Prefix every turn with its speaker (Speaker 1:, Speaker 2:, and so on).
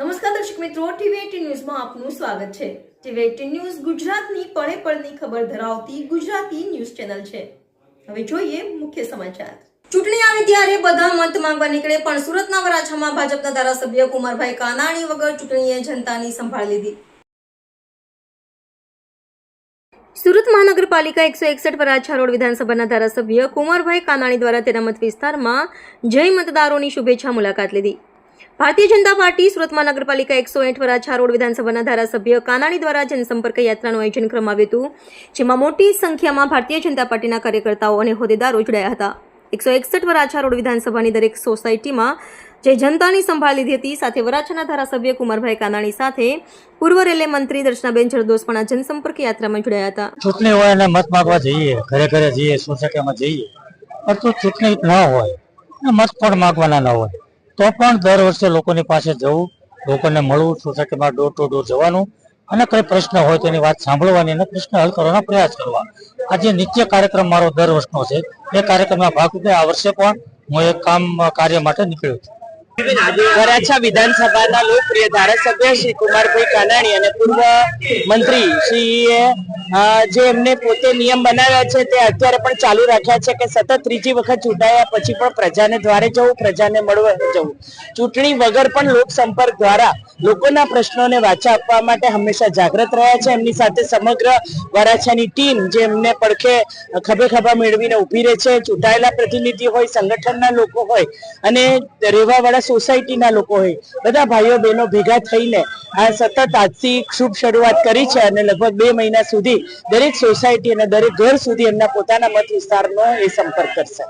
Speaker 1: નમસ્કાર દર્શક મિત્રો, ટીવી ન્યૂઝમાં આપનું સ્વાગત છે. ટીવી ન્યૂઝ ગુજરાતની પળે પળની ખબર ધરાવતી ગુજરાતી ન્યૂઝ ચેનલ છે. હવે જોઈએ મુખ્ય સમાચાર. ચૂંટણી આવે ત્યારે બધા મત માંગવા નીકળે, પણ સુરતના વરાછામાં ભાજપના ધારાસભ્ય કુમારભાઈ કાનાણી વગર ચૂંટણીએ જનતાની સંભાળ લીધી. સુરત મહાનગરપાલિકા એકસો એકસઠ વરાછા રોડ વિધાનસભાના ધારાસભ્ય કુમારભાઈ કાનાણી દ્વારા તેના મત વિસ્તારમાં જય મતદારોની શુભેચ્છા મુલાકાત લીધી. ભારતીય જનતા પાર્ટી સુરતમાં નગરપાલિકા એકસો એઠ વરાછા વિધાનસભાના ધારાસભ્ય કાનાણી દ્વારા જનસંપર્ક યાત્રાનું આયોજન કરવામાં આવ્યું હતું, જેમાં મોટી સંખ્યામાં ભારતીય જનતા પાર્ટીના કાર્યકર્તાઓ અને હોદ્દેદારો જોડાયા હતા. એકસો એકસઠ વરાછા વિધાનસભાની દરેક સોસાયટીમાં જે જનતાની સંભાળ લીધી હતી, સાથે વરાછાના ધારાસભ્ય કુમારભાઈ કાનાણી સાથે પૂર્વ રેલવે મંત્રી દર્શનાબેન જરદોસ પણ આ જનસંપર્ક યાત્રામાં જોડાયા હતા.
Speaker 2: ચૂંટણી હોય અને મત માગવા જઈએ, ઘરે ઘરે જઈએ સોસાયટીમાં જઈએ. પરંતુ ચૂંટણી ન હોય મત પણ માગવાના ન હોય. તો પણ દર વર્ષે લોકોની પાસે જવું, લોકોને મળવું સોસાયટીમાં ડોર ટુ ડોર જવાનું અને કઈ પ્રશ્ન હોય તેની વાત સાંભળવાની અને પ્રશ્ન હલ કરવાનો પ્રયાસ કરવા. આજે નિત્ય કાર્યક્રમ મારો દર વર્ષનો છે, એ કાર્યક્રમના ભાગરૂપે આ વર્ષે પણ હું એક કામ, કાર્ય માટે નીકળ્યો છું.
Speaker 3: વરાછા વિધાનસભાના લોકપ્રિય ધારાસભ્ય શ્રી કુમારભાઈ કાનાણી અને પૂર્વ મંત્રી શ્રી જે એમને પોતે નિયમ બનાવ્યા છે તે અત્યારે પણ ચાલુ રાખ્યા છે કે સતત ત્રીજી વખત ચૂંટાયા પછી પણ પ્રજાને દ્વારે જવું, પ્રજાને મળવા જવું. ચૂંટણી વગર પણ લોકસંપર્ક દ્વારા લોકોના પ્રશ્નોને વાચા આપવા માટે હંમેશા જાગૃત રહ્યા છે. એમની સાથે સમગ્ર વરાછાની ટીમ જે એમને પડખે ખભે ખભા મેળવીને ઊભી રહે છે. ચૂંટાયેલા પ્રતિનિધિ હોય, સંગઠનના લોકો હોય અને રહેવાવાળા સોસાયટીના લોકો હોય, બધા ભાઈઓ બહેનો ભેગા થઈને આ સતત આજથી શુભ શરૂઆત કરી છે અને લગભગ બે મહિના સુધી દરેક સોસાયટી અને દરેક ઘર સુધી એમના પોતાના મત વિસ્તારનો એ સંપર્ક કરશે.